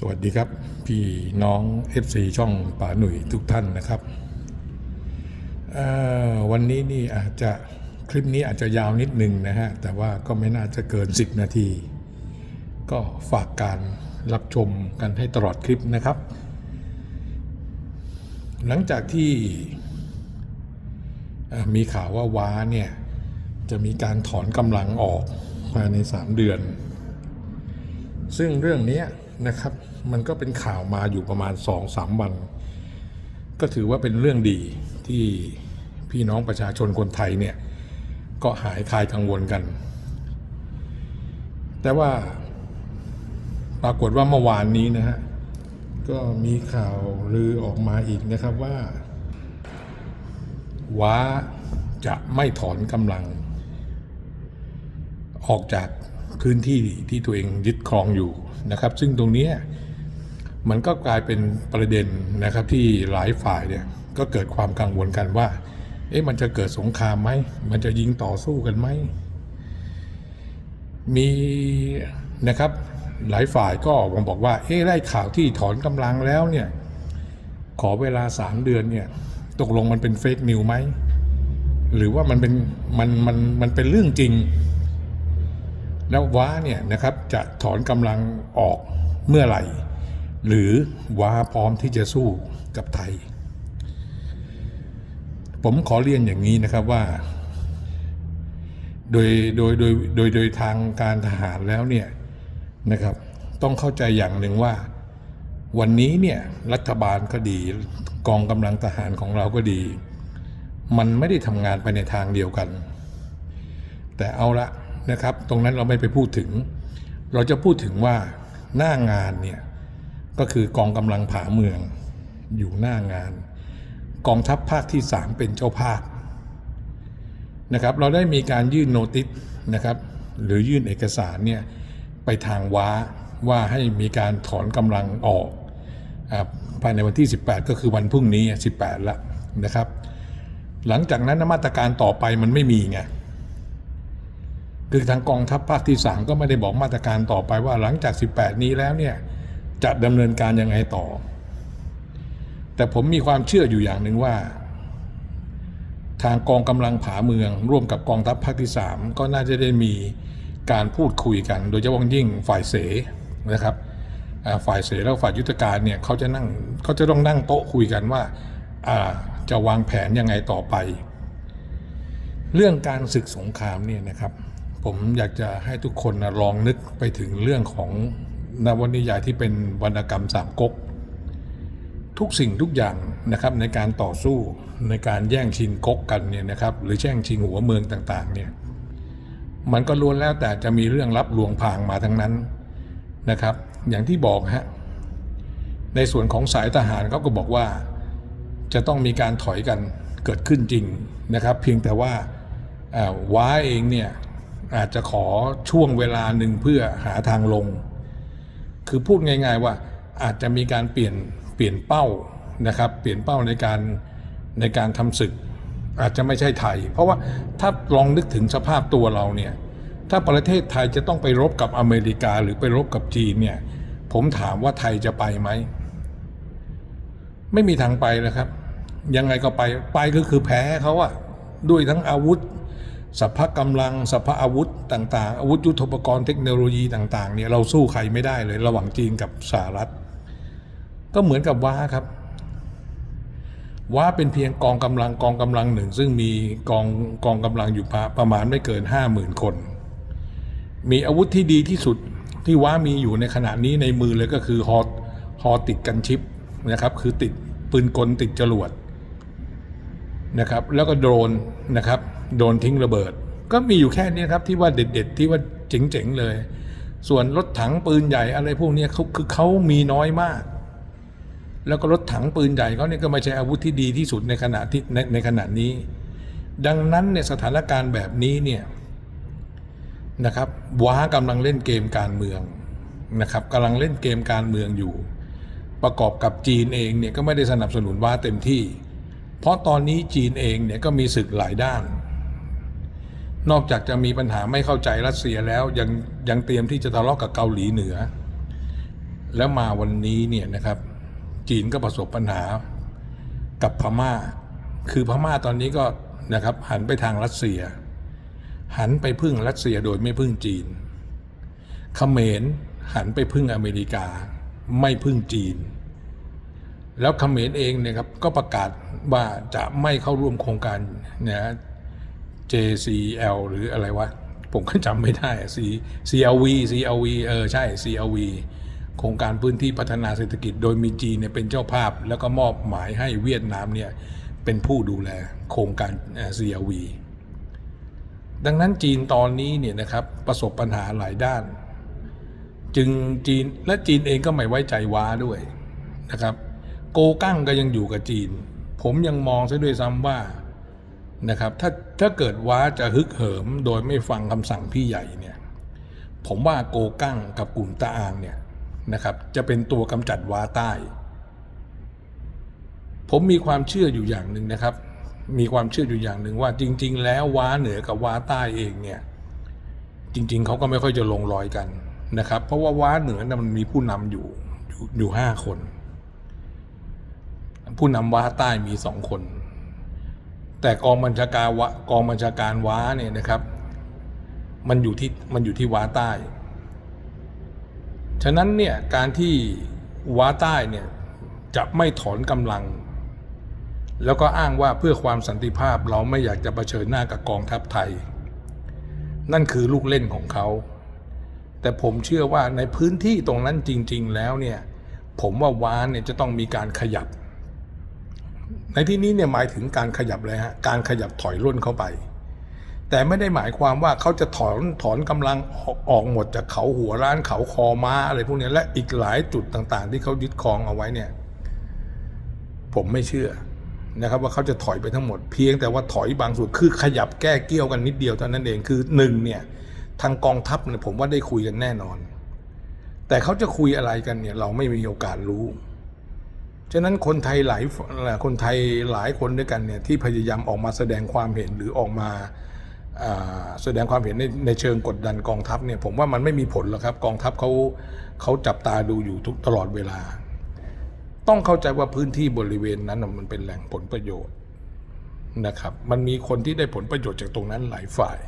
สวัสดีครับพี่น้อง FC ช่องป่าหนุ่ยทุกท่านนะครับวันนี้นี่อาจจะคลิปนี้อาจจะยาวนิดนึงนะฮะ แต่ว่าก็ไม่น่าจะเกิน 10 นาที ก็ฝากการรับชมกันให้ตลอดคลิปนะครับ หลังจากที่มีข่าวว่าว้าเนี่ยจะมีการถอนกำลังออกภายใน 3 เดือน ซึ่งเรื่องนี้ นะครับ มันก็เป็นข่าวมาอยู่ประมาณ2อสามวัน ก็ถือว่าเป็นเรื่องดีที่พี่น้องประชาชนคนไทยเนี่ย ก็หายคลายกังวลกัน แต่ว่าปรากฏว่าเมื่อวานนี้นะฮะ ก็มีข่าวลือออกมาอีกนะครับว่าว้าจะไม่ถอนกำลัง ออกจาก พื้นที่ที่ตัวเองยึดครองอยู่นะครับ ซึ่งตรงนี้มันก็กลายเป็นประเด็นนะครับที่หลายฝ่ายเนี่ยก็เกิดความกังวลกันว่า เอ๊ะมันจะเกิดสงครามไหม มันจะยิงต่อสู้กันไหม มีนะครับหลายฝ่ายก็ออกมาบอกว่า เอ๊ะได้ข่าวที่ถอนกำลังแล้วเนี่ย ขอเวลาสามเดือนเนี่ย ตกลงมันเป็นเฟกนิวไหม หรือว่ามันเป็นมันมันมันเป็นเรื่องจริง แล้วว้าเนี่ยนะครับจะถอนกำลังออกเมื่อไหร่ หรือว้าพร้อมที่จะสู้กับไทย ผมขอเรียนอย่างนี้นะครับว่า โดยโดยโดยโดยโดยทางการทหารแล้วเนี่ยนะครับ ต้องเข้าใจอย่างหนึ่งว่า วันนี้เนี่ยรัฐบาลก็ดีกองกำลังทหารของเราก็ดี มันไม่ได้ทำงานไปในทางเดียวกัน แต่เอาละ นะครับ ตรงนั้นเราไม่ไปพูดถึง เราจะพูดถึงว่าหน้างานเนี่ยก็คือกองกำลังผาเมืองอยู่หน้างาน กองทัพภาคที่ 3 เป็นเจ้าภาพนะครับ เราได้มีการยื่นโนติสนะครับ หรือยื่นเอกสารเนี่ยไปทางว้าว่าให้มีการถอนกำลังออกภายในวันที่ 18 ก็คือวันพรุ่งนี้ 18 ละนะครับ หลังจากนั้นมาตรการต่อไปมันไม่มีไง คือทางกองทัพภาคที่ 3 ก็ไม่ได้บอกมาตรการต่อไปว่าหลังจาก 18 นี้แล้วเนี่ยจะดำเนินการยังไงต่อ แต่ผมมีความเชื่ออยู่อย่างหนึ่งว่า ทางกองกำลังผาเมือง ร่วมกับกองทัพภาคที่ 3 ก็น่าจะได้มีการพูดคุยกัน โดยเฉพาะยิ่งฝ่ายเสนะครับฝ่ายเสแล้วฝ่ายยุทธการเนี่ยเขาจะนั่งเขาจะต้องนั่งโต๊ะคุยกันว่าจะวางแผนยังไงต่อไป เรื่องการศึกสงครามเนี่ยนะครับ ผมอยากจะให้ทุกคนนะลองนึกไปถึงเรื่องของนวนิยายที่เป็นวรรณกรรมสามก๊กทุกสิ่งทุกอย่างนะครับในการต่อสู้ในการแย่งชิงก๊กกันเนี่ยนะครับหรือแย่งชิงหัวเมืองต่างๆเนี่ยมันก็ล้วนแล้วแต่จะมีเรื่องลับลวงพางมาทั้งนั้นนะครับ อย่างที่บอกฮะในส่วนของสายทหารเขาก็บอกว่า จะต้องมีการถอยกันเกิดขึ้นจริงนะครับ เพียงแต่ว่าว้าเองเนี่ย อาจจะขอช่วงเวลาหนึ่งเพื่อหาทางลง คือพูดง่าย ๆว่าอาจจะมีการเปลี่ยนเปลี่ยนเป้านะครับ เปลี่ยนเป้าในการในการทำศึก อาจจะไม่ใช่ไทย เพราะว่าถ้าลองนึกถึงสภาพตัวเราเนี่ยถ้าประเทศไทยจะต้องไปรบกับอเมริกาหรือไปรบกับจีนเนี่ยผมถามว่าไทยจะไปไหม ไม่มีทางไปแล้วครับ ยังไงก็ไปไปก็คือแพ้เขาอะด้วยทั้งอาวุธ สัพพะกำลังสัพพะอาวุธต่างๆ อาวุธยุทโธปกรณ์เทคโนโลยีต่างๆเนี่ยเราสู้ใครไม่ได้เลยระหว่างจีนกับสหรัฐ ก็เหมือนกับว้าครับ ว้าเป็นเพียงกองกำลังกองกำลังหนึ่ง ซึ่งมีกองกองกำลังอยู่ประประมาณไม่เกินห้าหมื่นคน มีอาวุธที่ดีที่สุดที่ว้ามีอยู่ในขณะนี้ในมือเลยก็คือฮอฮอติดกันชิปนะครับ คือติดปืนกลติดจรวดนะครับ แล้วก็โดรนนะครับ โดนทิ้งระเบิด ก็มีอยู่แค่นี้ครับที่ว่าเด็ด ๆ ที่ว่าเจ๋งๆเลย ส่วนรถถังปืนใหญ่อะไรพวกนี้เขาคือเขามีน้อยมาก แล้วก็รถถังปืนใหญ่เขาเนี่ยก็ไม่ใช่อาวุธที่ดีที่สุดในขณะที่ในในขณะนี้ ดังนั้นเนี่ยสถานการณ์แบบนี้เนี่ยนะครับว้ากำลังเล่นเกมการเมืองนะครับกำลังเล่นเกมการเมืองอยู่ ประกอบกับจีนเองเนี่ยก็ไม่ได้สนับสนุนว้าเต็มที่ เพราะตอนนี้จีนเองเนี่ยก็มีศึกหลายด้าน นอกจากจะมีปัญหาไม่เข้าใจรัสเซียแล้วยังยังเตรียมที่จะทะเลาะกับเกาหลีเหนือ แล้วมาวันนี้เนี่ยนะครับ จีนก็ประสบปัญหากับพม่า คือพม่าตอนนี้ก็นะครับ หันไปทางรัสเซีย หันไปพึ่งรัสเซียโดยไม่พึ่งจีนเขมรหันไปพึ่งอเมริกา ไม่พึ่งจีน แล้วเขมรเองเนี่ยครับก็ประกาศว่าจะไม่เข้าร่วมโครงการเนะ JCL หรืออะไรวะ ผมก็จำไม่ได้ C CLV CLV เออ ใช่ CLV โครงการพื้นที่พัฒนาเศรษฐกิจ โดยมีจีนเนี่ยเป็นเจ้าภาพ แล้วก็มอบหมายให้เวียดนามเนี่ยเป็นผู้ดูแลโครงการ CLV ดังนั้นจีนตอนนี้เนี่ยนะครับประสบปัญหาหลายด้าน จึงจีนและจีนเองก็ไม่ไว้ใจว้าด้วยนะครับ โกกั้งก็ยังอยู่กับจีน ผมยังมองซะด้วยซ้ำว่า นะครับถ้าถ้าเกิดว้าจะฮึกเหิมโดยไม่ฟังคำสั่งพี่ใหญ่เนี่ยผมว่าโกกั้งกับกลุ่มตาอางเนี่ยนะครับจะเป็นตัวกำจัดว้าใต้ ผมมีความเชื่ออยู่อย่างหนึ่งนะครับ มีความเชื่ออยู่อย่างหนึ่งว่าจริง ๆ แล้วว้าเหนือกับว้าใต้เองเนี่ยจริง ๆเขาก็ไม่ค่อยจะลงรอยกันนะครับ เพราะว่าว้าเหนือนะมันมีผู้นำอยู่อยู่อยู่ห้าคน ผู้นำว้าใต้มีสองคน แต่กองบัญชาการวะกองบัญชาการว้าเนี่ยนะครับ มันอยู่ที่มันอยู่ที่ว้าใต้ ฉะนั้นเนี่ยการที่ว้าใต้เนี่ยจะไม่ถอนกำลัง แล้วก็อ้างว่าเพื่อความสันติภาพเราไม่อยากจะเผชิญหน้ากับกองทัพไทย นั่นคือลูกเล่นของเขา แต่ผมเชื่อว่าในพื้นที่ตรงนั้นจริง ๆ แล้วเนี่ยผมว่าว้าเนี่ยจะต้องมีการขยับ ในที่นี้เนี่ยหมายถึงการขยับเลยฮะการขยับถอยร่นเข้าไป แต่ไม่ได้หมายความว่าเขาจะถอนถอนกำลังออกออกหมดจากเขาหัวร้านเขาคอม้าอะไรพวกนี้และอีกหลายจุดต่างๆ ที่เขายึดครองเอาไว้เนี่ยผมไม่เชื่อนะครับว่าเขาจะถอยไปทั้งหมดเพียงแต่ว่าถอยบางส่วนคือขยับแก้เกี้ยวกันนิดเดียวเท่านั้นเองคือหนึ่งเนี่ยทางกองทัพเนี่ยผมว่าได้คุยกันแน่นอน แต่เขาจะคุยอะไรกันเนี่ยเราไม่มีโอกาสรู้ ฉะนั้นคนไทยหลายคนไทยหลายคนด้วยกันเนี่ยที่พยายามออกมาแสดงความเห็นหรือออกมาแสดงความเห็นในในเชิงกดดันกองทัพเนี่ยผมว่ามันไม่มีผลหรอกครับกองทัพเขาเขาจับตาดูอยู่ทุกตลอดเวลา ต้องเข้าใจว่าพื้นที่บริเวณนั้นมันเป็นแหล่งผลประโยชน์นะครับ มันมีคนที่ได้ผลประโยชน์จากตรงนั้นหลายฝ่าย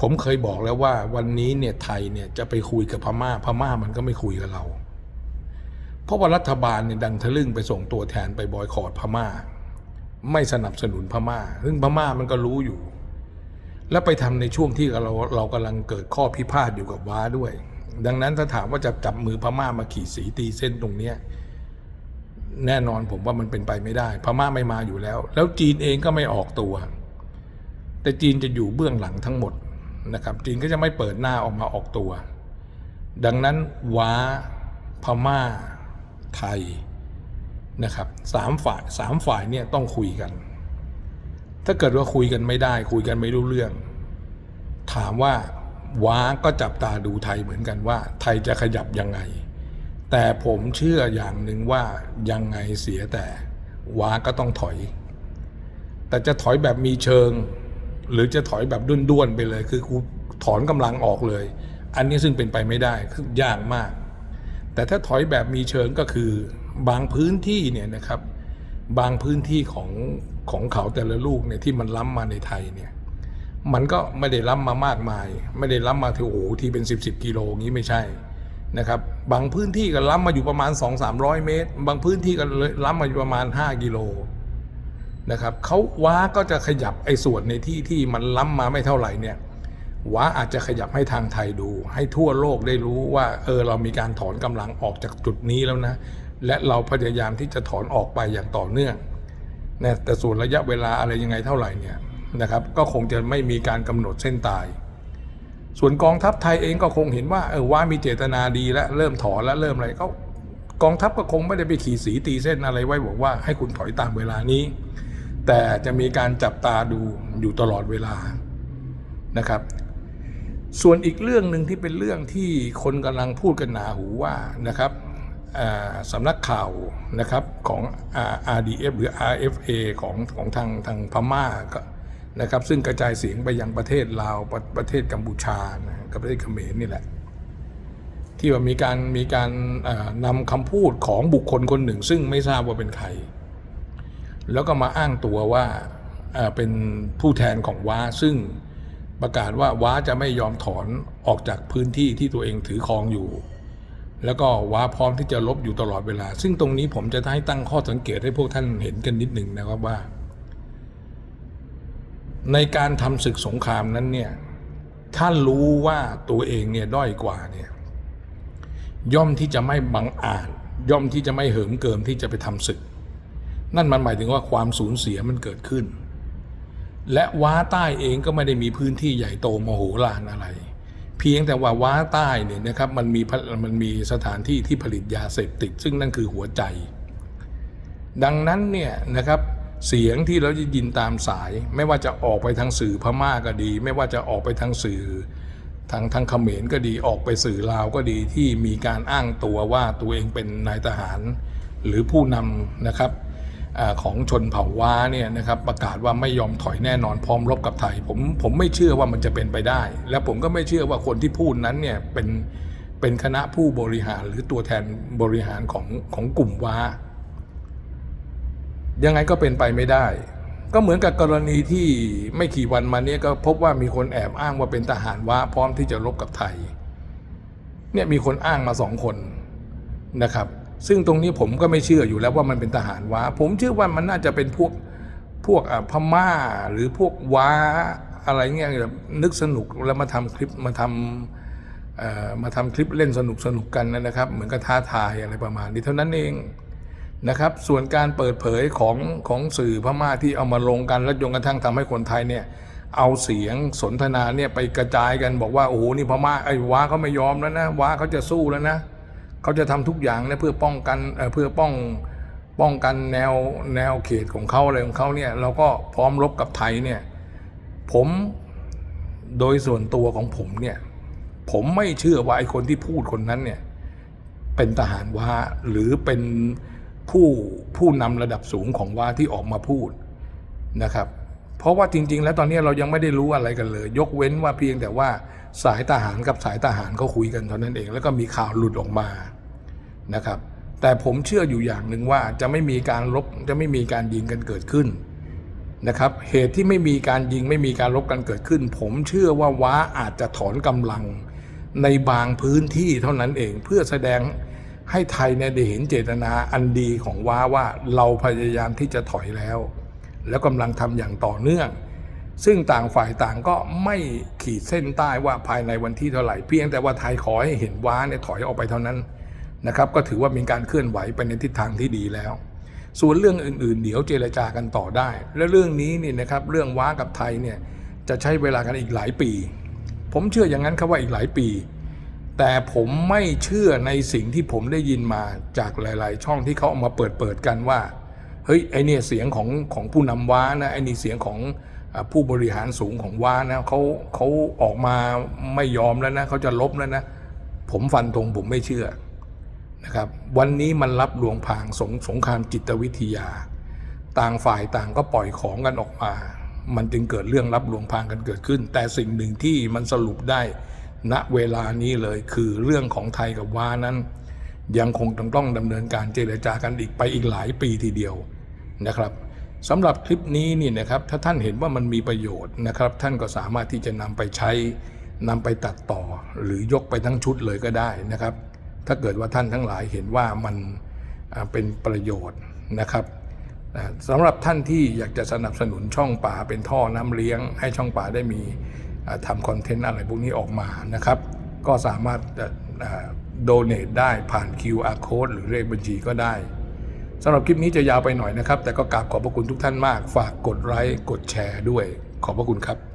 ผมเคยบอกแล้วว่าวันนี้เนี่ยไทยเนี่ยจะไปคุยกับพม่าพม่ามันก็ไม่คุยกับเรา เพราะว่ารัฐบาลเนี่ยดังทะลึ่งไปส่งตัวแทนไปบอยคอรดพม่า ไม่สนับสนุนพม่า ซึ่งพม่ามันก็รู้อยู่ แล้วไปทำในช่วงที่เราเรากำลังเกิดข้อพิพาทอยู่กับว้าด้วย ดังนั้นถ้าถามว่าจะจับมือพม่ามาขี่สีตีเส้นตรงเนี้ยแน่นอนผมว่ามันเป็นไปไม่ได้ พม่าไม่มาอยู่แล้ว แล้วจีนเองก็ไม่ออกตัว แต่จีนจะอยู่เบื้องหลังทั้งหมดนะครับ จีนก็จะไม่เปิดหน้าออกมาออกตัว ดังนั้นว้าพม่า ไทยนะครับสามฝ่ายสามฝ่ายเนี่ยต้องคุยกัน ถ้าเกิดว่าคุยกันไม่ได้ คุยกันไม่รู้เรื่อง ถามว่าว้าก็จับตาดูไทยเหมือนกันว่า ไทยจะขยับยังไง แต่ผมเชื่ออย่างหนึ่งว่ายังไงเสียแต่ว้าก็ต้องถอย แต่จะถอยแบบมีเชิง หรือจะถอยแบบด้วนๆไปเลย คือกูถอนกำลังออกเลย อันนี้ซึ่งเป็นไปไม่ได้คือยากมาก แต่ถ้าถอยแบบมีเชิงก็คือบางพื้นที่เนี่ยนะครับ บางพื้นที่ของของเขาแต่ละลูกเนี่ยที่มันล้ำมาในไทยเนี่ย มันก็ไม่ได้ล้ำมามากมาย ไม่ได้ล้ำมาถึงโอ้โหที่เป็น 10บสกิโลงี้ไม่ใช่นะครับ บางพื้นที่ก็ล้ำมาอยู่ประมาณ 2 3 0 0 เมตร บางพื้นที่ก็เลยล้ำมาอยู่ประมาณ 5 กิโลนะครับเขาว้าก็จะขยับไอ้ส่วนในที่ที่มันล้ำมาไม่เท่าไหร่เนี่ย ว้าอาจจะขยับให้ทางไทยดู ให้ทั่วโลกได้รู้ว่า เออเรามีการถอนกำลังออกจากจุดนี้แล้วนะ และเราพยายามที่จะถอนออกไปอย่างต่อเนื่องนะแต่ส่วนระยะเวลาอะไรยังไงเท่าไหร่เนี่ยนะครับ ก็คงจะไม่มีการกำหนดเส้นตาย ส่วนกองทัพไทยเองก็คงเห็นว่าเออว่ามีเจตนาดีและเริ่มถอนและเริ่มอะไรก็กองทัพก็คงไม่ได้ไปขี่สีตีเส้นอะไรไว้บอกว่าให้คุณถอยตามเวลานี้ แต่จะมีการจับตาดูอยู่ตลอดเวลานะครับ ส่วนอีกเรื่องหนึ่งที่เป็นเรื่องที่คนกำลังพูดกันหนาหูว่านะครับสำนักข่าวนะครับของ RDF หรือ RFA ของของทางทางพม่าก็นะครับซึ่งกระจายเสียงไปยังประเทศลาวประประเทศกัมพูชานะกับประเทศเขมรนี่แหละ ที่ว่ามีการมีการนำคำพูดของบุคคลคนหนึ่ง ซึ่งไม่ทราบว่าเป็นใคร แล้วก็มาอ้างตัวว่าเป็นผู้แทนของว้าซึ่ง ประกาศว่าว้าจะไม่ยอมถอนออกจากพื้นที่ที่ตัวเองถือครองอยู่ แล้วก็ว้าพร้อมที่จะลบอยู่ตลอดเวลา ซึ่งตรงนี้ผมจะให้ตั้งข้อสังเกตให้พวกท่านเห็นกันนิดหนึ่งนะครับว่า ในการทำศึกสงครามนั้นเนี่ยท่านรู้ว่าตัวเองเนี่ยด้อยกว่าเนี่ยย่อมที่จะไม่บังอาจย่อมที่จะไม่เหิมเกิมที่จะไปทำศึก นั่นมันหมายถึงว่าความสูญเสียมันเกิดขึ้น และว้าใต้เองก็ไม่ได้มีพื้นที่ใหญ่โตมโหฬารอะไร เพียงแต่ว่าว้าใต้เนี่ยนะครับมันมีมันมีสถานที่ที่ผลิตยาเสพติด ซึ่งนั่นคือหัวใจ ดังนั้นเนี่ยนะครับเสียงที่เราจะยินตามสาย ไม่ว่าจะออกไปทางสื่อพม่าก็ดี ไม่ว่าจะออกไปทางสื่อทางทางเขมรก็ดีออกไปสื่อลาวก็ดีที่มีการอ้างตัวว่าตัวเองเป็นนายทหาร หรือผู้นำนะครับ ของชนเผ่าว้าเนี่ยนะครับประกาศว่าไม่ยอมถอยแน่นอนพร้อมรบกับไทย ผมผมไม่เชื่อว่ามันจะเป็นไปได้ และผมก็ไม่เชื่อว่าคนที่พูดนั้นเนี่ยเป็นเป็นคณะผู้บริหารหรือตัวแทนบริหารของของกลุ่มว้า ยังไงก็เป็นไปไม่ได้ ก็เหมือนกับกรณีที่ไม่กี่วันมาเนี้ก็พบว่ามีคนแอบอ้างว่าเป็นทหารว้าพร้อมที่จะรบกับไทยเนี่ยมีคนอ้างมาสองคนนะครับ ซึ่งตรงนี้ผมก็ไม่เชื่ออยู่แล้วว่ามันเป็นทหารว้า ผมเชื่อว่ามันน่าจะเป็นพวกพวกพม่าหรือพวกว้าอะไรเงี้ยแบบนึกสนุกแล้วมาทำคลิปมาทำมาทำคลิปเล่นสนุกสนุกกันนะครับ เหมือนกับท้าทายอะไรประมาณนี้เท่านั้นเองนะครับ ส่วนการเปิดเผยของของสื่อพม่าที่เอามาลงกันและจนกระทั่งทำให้คนไทยเนี่ยเอาเสียงสนทนาเนี่ยไปกระจายกันบอกว่าโอ้โหนี่พม่าไอ้ว้าเขาไม่ยอมแล้วนะว้าเขาจะสู้แล้วนะ เขาจะทำทุกอย่างนะเพื่อป้องกันเพื่อป้องป้องกันแนวแนวเขตของเขาอะไรของเขาเนี่ยเราก็พร้อมรบกับไทยเนี่ยผมโดยส่วนตัวของผมเนี่ยผมไม่เชื่อว่าไอ้คนที่พูดคนนั้นเนี่ยเป็นทหารว้าหรือเป็นผู้ผู้นำระดับสูงของว้าที่ออกมาพูดนะครับ เพราะว่าจริง ๆ แล้วตอนนี้เรายังไม่ได้รู้อะไรกันเลย ยกเว้นว่าเพียงแต่ว่าสายทหารกับสายทหารเขาคุยกันเท่านั้นเอง แล้วก็มีข่าวหลุดออกมานะครับ แต่ผมเชื่ออยู่อย่างหนึ่งว่าจะไม่มีการรบจะไม่มีการยิงกันเกิดขึ้นนะครับ เหตุที่ไม่มีการยิงไม่มีการรบกันเกิดขึ้น ผมเชื่อว่าว้าอาจจะถอนกำลังในบางพื้นที่เท่านั้นเองเพื่อแสดงให้ไทยเนี่ยได้เห็นเจตนาอันดีของว้าว่าเราพยายามที่จะถอยแล้ว แล้วกำลังทำอย่างต่อเนื่อง ซึ่งต่างฝ่ายต่างก็ไม่ขีดเส้นใต้ว่าภายในวันที่เท่าไหร่เพียงแต่ว่าไทยขอให้เห็นว้าเนี่ยถอยออกไปเท่านั้นนะครับก็ถือว่ามีการเคลื่อนไหวไปในทิศทางที่ดีแล้ว ส่วนเรื่องอื่น ๆ เดี๋ยวเจรจากันต่อได้ และเรื่องนี้นี่นะครับเรื่องว้ากับไทยเนี่ยจะใช้เวลากันอีกหลายปี ผมเชื่ออย่างนั้นครับว่าอีกหลายปี แต่ผมไม่เชื่อในสิ่งที่ผมได้ยินมาจากหลาย ๆ ช่องที่เขาเอามาเปิดเปิดกันว่า เฮ้ยไอเนี่ยเสียงของของผู้นำว้านะไอนี่เสียงของผู้บริหารสูงของว้านะเขาเขาออกมาไม่ยอมแล้วนะเขาจะลบแล้วนะ ผมฟันธงผมไม่เชื่อนะครับ วันนี้มันรับลวงพางสงสงครามจิตวิทยา ต่างฝ่ายต่างก็ปล่อยของกันออกมา มันจึงเกิดเรื่องรับลวงพางกันเกิดขึ้น แต่สิ่งหนึ่งที่มันสรุปได้ณเวลานี้เลยคือเรื่องของไทยกับว้านั้น ยังคงต้องต้องดำเนินการเจรจากันอีกไปอีกหลายปีทีเดียว นะครับสำหรับคลิปนี้นี่นะครับถ้าท่านเห็นว่ามันมีประโยชน์นะครับ ท่านก็สามารถที่จะนำไปใช้นำไปตัดต่อหรือยกไปทั้งชุดเลยก็ได้นะครับ ถ้าเกิดว่าท่านทั้งหลายเห็นว่ามันเป็นประโยชน์นะครับสำหรับท่านที่อยากจะสนับสนุนช่องป่าเป็นท่อน้ำเลี้ยง ให้ช่องป่าได้มีทำคอนเทนต์อะไรพวกนี้ออกมานะครับ ก็สามารถโดเน a t ได้ผ่าน QR code หรือเลขบัญชีก็ได้ สำหรับคลิปนี้จะยาวไปหน่อยนะครับ แต่ก็กราบขอบพระคุณทุกท่านมาก ฝากกดไลค์กดแชร์ด้วย ขอบพระคุณครับ